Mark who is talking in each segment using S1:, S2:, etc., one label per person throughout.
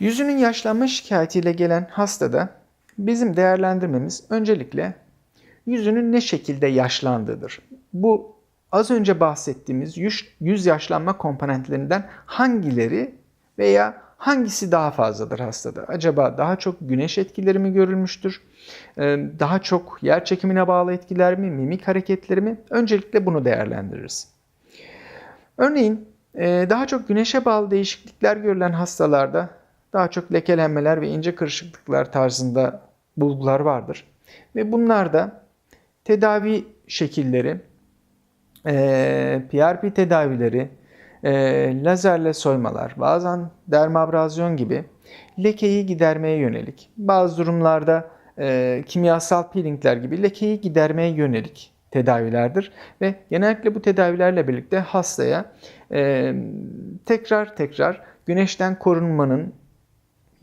S1: Yüzünün yaşlanma şikayetiyle gelen hastada bizim değerlendirmemiz öncelikle yüzünün ne şekilde yaşlandığıdır. Bu az önce bahsettiğimiz yüz, yaşlanma komponentlerinden hangileri veya hangisi daha fazladır hastada? Acaba daha çok güneş etkileri mi görülmüştür? Daha çok yer çekimine bağlı etkiler mi? Mimik hareketleri mi? Öncelikle bunu değerlendiririz. Örneğin daha çok güneşe bağlı değişiklikler görülen hastalarda daha çok lekelenmeler ve ince kırışıklıklar tarzında bulgular vardır. Ve bunlarda tedavi şekilleri, e, PRP tedavileri, e, lazerle soymalar, bazen dermabrazyon gibi lekeyi gidermeye yönelik, bazı durumlarda e, kimyasal peelingler gibi lekeyi gidermeye yönelik tedavilerdir. Ve genellikle bu tedavilerle birlikte hastaya e, tekrar tekrar güneşten korunmanın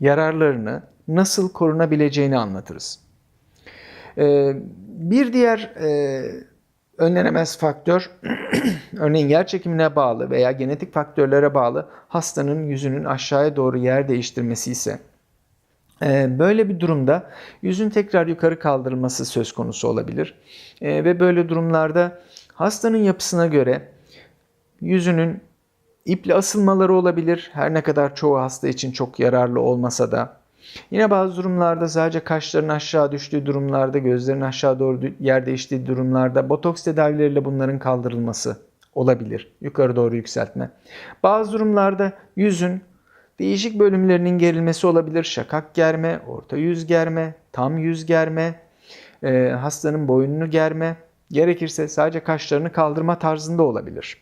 S1: yararlarını nasıl korunabileceğini anlatırız. E, bir diğer e, önlenemez faktör örneğin yer çekimine bağlı veya genetik faktörlere bağlı hastanın yüzünün aşağıya doğru yer değiştirmesi ise e, Böyle bir durumda yüzün tekrar yukarı kaldırılması söz konusu olabilir. E, Ve böyle durumlarda hastanın yapısına göre yüzünün iple asılmaları olabilir. Her ne kadar çoğu hasta için çok yararlı olmasa da. Yine bazı durumlarda sadece kaşların aşağı düştüğü durumlarda, gözlerin aşağı doğru yer değiştiği durumlarda botoks tedavileriyle bunların kaldırılması olabilir. Yukarı doğru yükseltme. Bazı durumlarda yüzün değişik bölümlerinin gerilmesi olabilir. Şakak germe, orta yüz germe, tam yüz germe, hastanın boynunu germe, gerekirse sadece kaşlarını kaldırma tarzında olabilir.